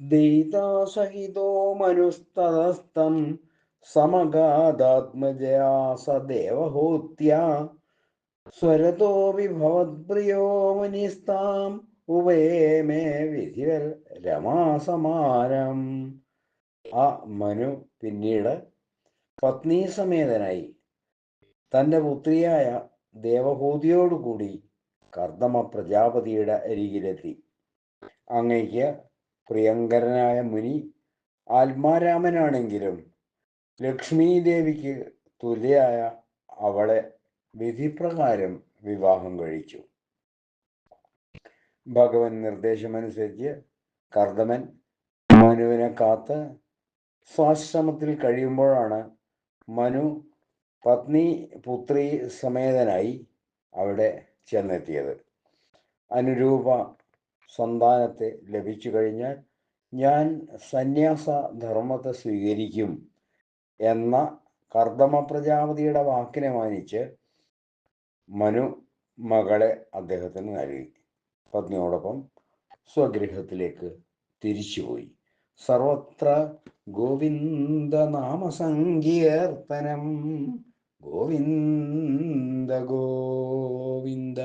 ദയിതാസഹിതോ മനുസ്തതസ്തം സമഗാദാത്മജയാ സദേവഹൂത്യ ദേവഹൂത്യ സ്വരതോ വിഭവത്പ്രിയോ മുനിസ്താം ഉവയമേ വിധിവൽ രമാസമാനം ആ മനു പിന്നീട് പത്നീസമേതനായി. തന്റെ പുത്രിയായ ദേവഹൂതിയോടുകൂടി കർദമ പ്രജാപതിയുടെ അരികിലെത്തി. അങ്ങയ്ക്ക് പ്രിയങ്കരനായ മുനി ആത്മാരാമനാണെങ്കിലും ലക്ഷ്മി ദേവിക്ക് തുല്യായ അവളെ വിധിപ്രകാരം വിവാഹം കഴിച്ചു. ഭഗവൻ നിർദ്ദേശമനുസരിച്ച് കർദമൻ മനുവിനെ കാത്ത് സ്വാശ്രമത്തിൽ കഴിയുമ്പോഴാണ് മനു പത്നി പുത്രി സമേതനായി അവിടെ ചെന്നെത്തിയത്. അനുരൂപ സന്താനത്തെ ലഭിച്ചു കഴിഞ്ഞാൽ ഞാൻ സന്യാസ ധർമ്മത്തെ സ്വീകരിക്കും എന്ന കർദമ പ്രജാപതിയുടെ വാക്കിനെ മാനിച്ച് മനു മകളെ അദ്ദേഹത്തിന് നൽകി. പത്നിയോടൊപ്പം സ്വഗൃഹത്തിലേക്ക് തിരിച്ചുപോയി സർവത്ര ഗോവിന്ദ നാമസങ്കീർത്തനം ഗോവിന്ദ ഗോവിന്ദ